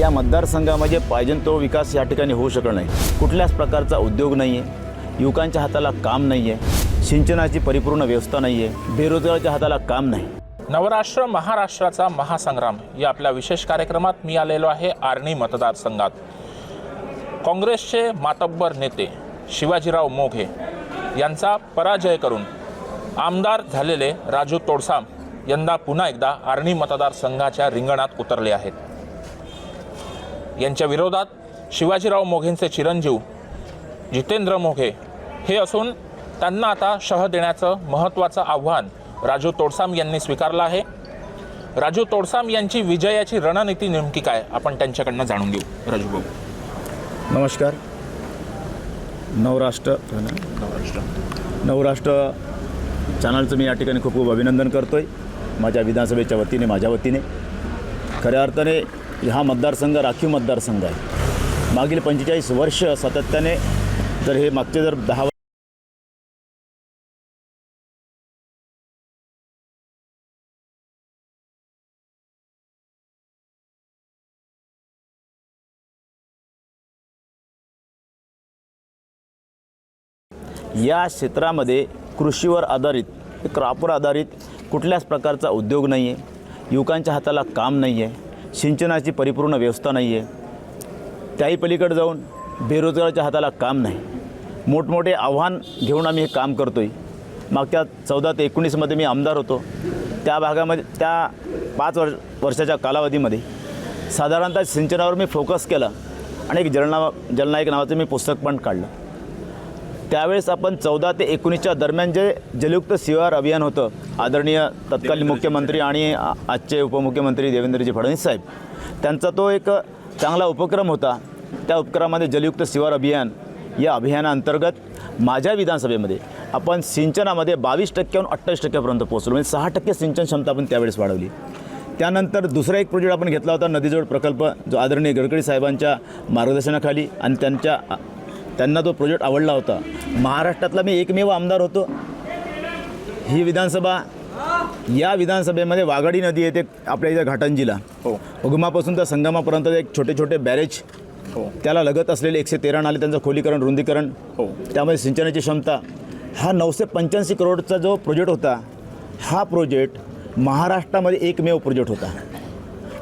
या मतदारसंघामध्ये पाहिजे तो विकास या ठिकाणी होऊ शकत नाही. कुठल्याच प्रकारचा उद्योग नाही आहे युवकांच्या हाताला काम नाही आहे सिंचनाची परिपूर्ण व्यवस्था नाही आहे बेरोजगाराच्या हाताला काम नाही. नवराष्ट्र महाराष्ट्राचा महासंग्राम या आपल्या विशेष कार्यक्रमात मी आलेलो आहे आर्णी मतदारसंघात. काँग्रेसचे मातब्बर नेते शिवाजीराव मोघे यांचा पराजय करून आमदार झालेले राजू तोडसाम यंदा पुन्हा एकदा आर्णी मतदारसंघाच्या रिंगणात उतरले आहेत. यांच्या विरोधात शिवाजीराव मोघेंचे चिरंजीव जितेंद्र मोघे हे असून त्यांना आता शह देण्याचं महत्त्वाचं आव्हान राजू तोडसाम यांनी स्वीकारलं आहे. राजू तोडसाम यांची विजयाची रणनीती नेमकी काय? आपण त्यांच्याकडनं जाणून घेऊ. राजू भाऊ. नमस्कार. नवराष्ट्र नवराष्ट्र. नवराष्ट्र चॅनलचं मी या ठिकाणी खूप खूप अभिनंदन करतो आहे माझ्या विधानसभेच्या वतीने माझ्या वतीने. खऱ्या अर्थाने म्हणजे हा मतदारसंघ राखीव मतदारसंघ आहे. मागील पंचेचाळीस वर्ष सातत्याने जर हे मागचे जर दहा या क्षेत्रामध्ये कृषीवर आधारित क्रॉपवर आधारित कुठल्याच प्रकारचा उद्योग नाही आहे युवकांच्या हाताला काम नाही आहे सिंचनाची परिपूर्ण व्यवस्था नाही आहे त्याही पलीकडे जाऊन बेरोजगाराच्या हाताला काम नाही. मोठमोठे आव्हान घेऊन आम्ही हे काम करतो आहे मागच्या चौदा ते एकोणीसमध्ये मी आमदार होतो. त्या भागामध्ये त्या पाच वर्ष वर्षाच्या कालावधीमध्ये साधारणतः सिंचनावर मी फोकस केला आणि एक जलना जलनायक नावाचं मी पुस्तक पण काढलं. त्यावेळेस आपण चौदा ते एकोणीसच्या दरम्यान जे जलयुक्त शिवार अभियान होतं आदरणीय तत्कालीन मुख्यमंत्री आणि आजचे उपमुख्यमंत्री देवेंद्रजी फडणवीस साहेब. त्यांचा तो एक चांगला उपक्रम होता. त्या उपक्रमामध्ये जलयुक्त शिवार अभियान या अभियानाअंतर्गत माझ्या विधानसभेमध्ये आपण सिंचनामध्ये बावीस टक्क्याहून अठ्ठावीस टक्क्यापर्यंत पोहोचलो. म्हणजे सहा टक्के सिंचन क्षमता आपण त्यावेळेस वाढवली. त्यानंतर दुसरा एक प्रोजेक्ट आपण घेतला होता नदीजोड प्रकल्प जो आदरणीय गडकरी साहेबांच्या मार्गदर्शनाखाली आणि त्यांच्या त्यांना तो प्रोजेक्ट आवडला होता. महाराष्ट्रातला मी एकमेव आमदार होतो. ही विधानसभा या विधानसभेमध्ये वाघाडी नदी येते आपल्या इथं घाटंजीला. हो. उगमापासून तर संगमापर्यंत एक छोटे छोटे बॅरेज हो. त्याला लगत असलेले एकशे तेरा नाले त्यांचं खोलीकरण रुंदीकरण हो. त्यामध्ये सिंचनाची क्षमता. हा नऊशे पंच्याऐंशी करोडचा जो प्रोजेक्ट होता हा प्रोजेक्ट महाराष्ट्रामध्ये एकमेव प्रोजेक्ट होता.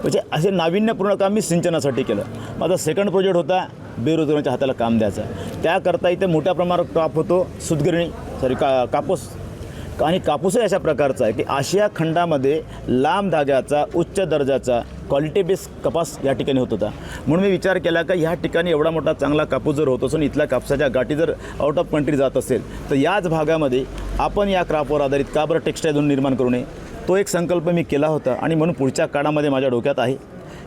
म्हणजे असे नाविन्यपूर्ण काम मी सिंचनासाठी केलं. माझा सेकंड प्रोजेक्ट होता बेरोजगारांच्या हाताला काम द्यायचा. त्याकरता इथे मोठ्या प्रमाणात क्रॉप होतो सुतगिरणी सॉरी का कापूस. आणि कापूसही अशा प्रकारचा आहे की आशिया खंडामध्ये लांब धाग्याचा उच्च दर्जाचा क्वालिटी बेस कपास या ठिकाणी होत होता. म्हणून मी विचार केला का ह्या ठिकाणी एवढा मोठा चांगला कापूस जर होत असून इथल्या कापसाच्या गाठी जर आउट ऑफ कंट्री जात असेल तर याच भागामध्ये आपण या क्रॉपवर आधारित का बरं टेक्स्टाईल निर्माण करू नये? तो एक संकल्प मी केला होता आणि म्हणून पुढच्या काळामध्ये माझ्या डोक्यात आहे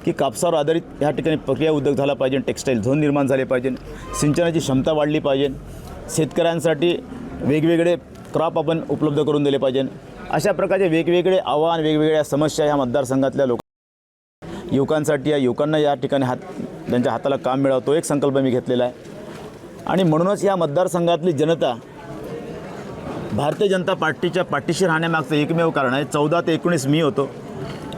की कापसावर आधारित ह्या ठिकाणी प्रक्रिया उद्योग झाला पाहिजे टेक्स्टाईल झोन निर्माण झाले पाहिजे सिंचनाची क्षमता वाढली पाहिजे शेतकऱ्यांसाठी वेगवेगळे क्रॉप आपण उपलब्ध करून दिले पाहिजे. अशा प्रकारचे वेगवेगळे आव्हान वेगवेगळ्या समस्या ह्या मतदारसंघातल्या लोक युवकांसाठी या युवकांना या ठिकाणी हात त्यांच्या हाताला काम मिळावं तो एक संकल्प मी घेतलेला आहे. आणि म्हणूनच या मतदारसंघातली जनता भारतीय जनता पार्टीच्या पाठीशी राहण्यामागचं एकमेव कारण आहे चौदा ते एकोणीस मी होतो.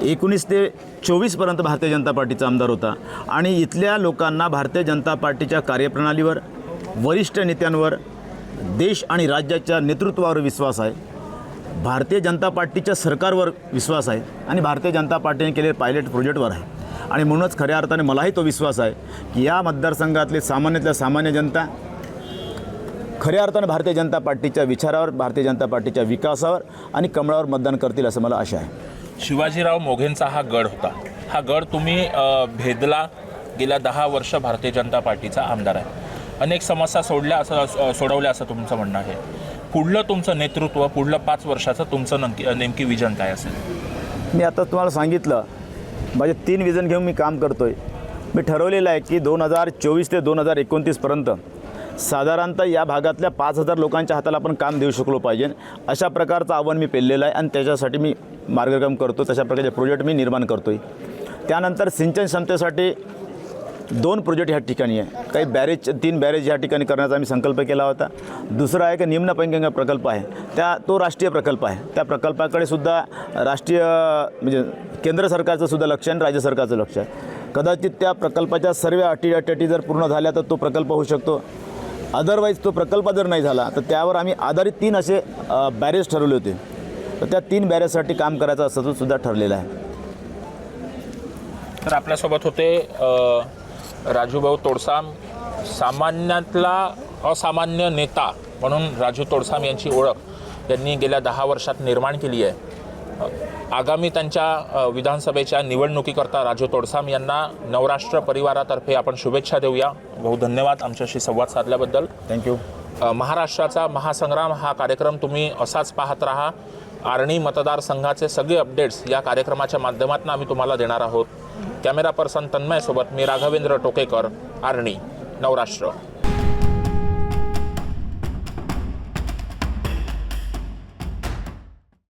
एकोणीस ते चोवीसपर्यंत भारतीय जनता पार्टीचा आमदार होता. आणि इथल्या लोकांना भारतीय जनता पार्टीच्या कार्यप्रणालीवर वरिष्ठ नेत्यांवर देश आणि राज्याच्या नेतृत्वावर विश्वास आहे. भारतीय जनता पार्टीच्या सरकारवर विश्वास आहे आणि भारतीय जनता पार्टीने केलेल्या पायलट प्रोजेक्टवर आहे. आणि म्हणूनच खऱ्या अर्थाने मलाही तो विश्वास आहे की या मतदारसंघातले सामान्यातल्या सामान्य जनता खऱ्या अर्थानं भारतीय जनता पार्टीच्या विचारावर भारतीय जनता पार्टीच्या विकासावर आणि कमळावर मतदान करतील असं मला आशा आहे. शिवाजीराव मोघेंचा हा गड होता. हा गड तुम्ही भेदला गेल्या दहा वर्ष भारतीय जनता पार्टीचा आमदार आहे. अनेक समस्या सोडल्या असं सोडवल्या असं तुमचं म्हणणं आहे. पुढलं तुमचं नेतृत्व पुढलं पाच वर्षाचं तुमचं नक्की नेमकी विजन काय असेल? मी आता तुम्हाला सांगितलं माझे तीन विजन घेऊन मी काम करतो आहे मी ठरवलेलं आहे की दोन हजार चोवीस ते दोन हजार एकोणतीसपर्यंत साधारणतः या भागातल्या पाच हजार लोकांच्या हाताला आपण काम देऊ शकलो पाहिजे. अशा प्रकारचं आव्हान मी पेललेलं आहे आणि त्याच्यासाठी मी मार्गक्रम करतो तशा प्रकारचे प्रोजेक्ट मी निर्माण करतो आहे त्यानंतर सिंचन क्षमतेसाठी दोन प्रोजेक्ट ह्या ठिकाणी आहे. काही बॅरेज तीन बॅरेज या ठिकाणी करण्याचा आम्ही संकल्प केला होता. दुसरा आहे की निम्न पैंगंगा प्रकल्प आहे. त्या तो राष्ट्रीय प्रकल्प आहे. त्या प्रकल्पाकडे सुद्धा राष्ट्रीय म्हणजे केंद्र सरकारचं सुद्धा लक्ष आहे आणि राज्य सरकारचं लक्ष आहे. कदाचित त्या प्रकल्पाच्या सर्व अटी अटी जर पूर्ण झाल्या तर तो प्रकल्प होऊ शकतो. अदरवाईज तो प्रकल्प जर नाही झाला तर त्यावर आम्ही आधारित तीन असे बॅरेज ठरवले होते. तर त्या तीन बॅरेजसाठी काम करायचं असं तो सुद्धा ठरलेलं आहे. तर आपल्यासोबत होते राजूभाऊ तोडसाम. सामान्यातला असामान्य नेता म्हणून राजू तोडसाम यांची ओळख त्यांनी गेल्या दहा वर्षात निर्माण केली आहे. आगामी त्यांच्या विधानसभेच्या निवडणुकीकरता राजू तोडसाम यांना नवराष्ट्र परिवारातर्फे आपण शुभेच्छा देऊया. भाऊ धन्यवाद आमच्याशी संवाद साधल्याबद्दल. थँक्यू महाराष्ट्राचा महासंग्राम हा कार्यक्रम तुम्ही असाच पाहत राहा. आर्णी मतदारसंघाचे सगळे अपडेट्स या कार्यक्रमाच्या माध्यमातून आम्ही तुम्हाला देणार आहोत. कॅमेरा पर्सन तन्मयसोबत मी राघवेंद्र टोकेकर आर्णी नवराष्ट्र.